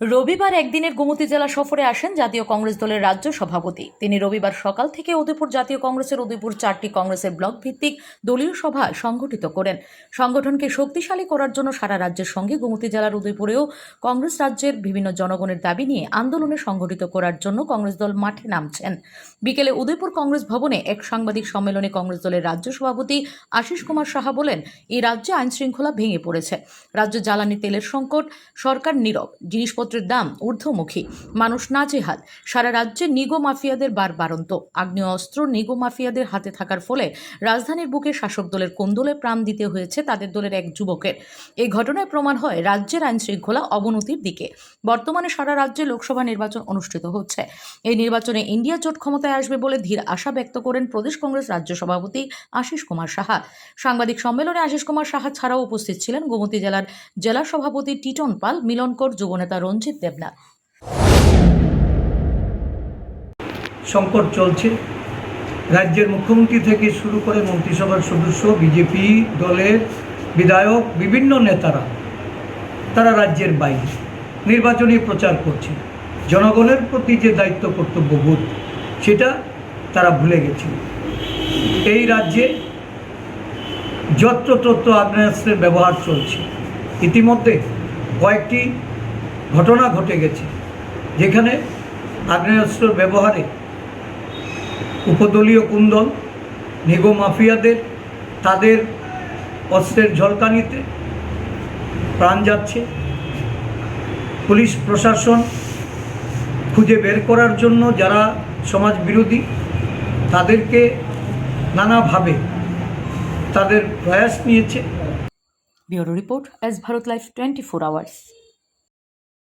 রবিবার একদিনের গোমতী জেলা সফরে আসেন জাতীয় কংগ্রেস দলের রাজ্য সভাপতি। তিনি রবিবার সকাল থেকে উদয়পুর জাতীয় কংগ্রেসের উদয়পুর চারটি কংগ্রেসের ব্লক ভিত্তিক দলীয় সভা সংগঠিত করেন। সংগঠনকে শক্তিশালী করার জন্য সারা রাজ্যের সঙ্গে গোমতী জেলার উদয়পুরেও কংগ্রেস রাজ্যের বিভিন্ন জনগণের দাবি নিয়ে আন্দোলনে সংগঠিত করার জন্য কংগ্রেস দল মাঠে নামছেন। বিকেলে উদয়পুর কংগ্রেস ভবনে এক সাংবাদিক সম্মেলনে কংগ্রেস দলের রাজ্য সভাপতি আশিস কুমার সাহা বলেন, এই রাজ্যে আইন শৃঙ্খলা ভেঙে পড়েছে। রাজ্য জ্বালানি, তেলের সংকট, সরকার নীরব। জিনিসপত্রের দাম ঊর্ধ্বমুখী। মানুষ নাজেহাল। সারা রাজ্যে নিগো মাফিয়াদের বার বারন্ত। আগ্নেয় অস্ত্র নিগো মাফিয়াদের হাতে থাকার ফলে রাজধানীর বুকে শাসক দলের কোন্দলে প্রাণ দিতে হয়েছে তাদের দলের এক যুবকের। এই ঘটনায় প্রমাণ হয় রাজ্যের আইন শৃঙ্খলা অবনতির দিকে। বর্তমানে সারা রাজ্যে লোকসভা নির্বাচন অনুষ্ঠিত হচ্ছে। এই নির্বাচনে ইন্ডিয়া জোট ক্ষমতায় আসবে বলে ধীর আশা ব্যক্ত করেন প্রদেশ কংগ্রেস রাজ্য সভাপতি আশিস কুমার সাহা। সাংবাদিক সম্মেলনে আশিস কুমার সাহা ছাড়াও উপস্থিত ছিলেন গোমতী জেলার জেলা সভাপতি টিটন পাল মিলনকর যুবনেতা রঞ্জিত দেবনাথ সংকট চলছে। রাজ্যের মুখ্যমন্ত্রী থেকে শুরু করে মন্ত্রিসভার সদস্য, বিজেপি দলের বিধায়ক, বিভিন্ন নেতারা, তারা রাজ্যের বাইরে নির্বাচনী প্রচার করছে। জনগণের প্রতি যে দায়িত্ব কর্তব্যবোধ সেটা তারা ভুলে গেছে এই রাজ্যে যত্রতত্র আগ্নেয়াস্ত্রের ব্যবহার চলছে। ইতিমধ্যে কয়েকটি ঘটনা ঘটে গেছে, যেখানে আগ্নেয়াস্ত্র ব্যবহারে উপদলীয় কুন্দল নিগো মাফিয়াদের, তাদের অস্ত্রের ঝলকানিতে প্রাণ যাচ্ছে। পুলিশ প্রশাসন খুঁজে বের করার জন্য যারা সমাজ বিরোধী, তাদেরকে নানাভাবে তাদের প্রয়াস নিয়েছে। Bureau report S Bharat life twenty four hours.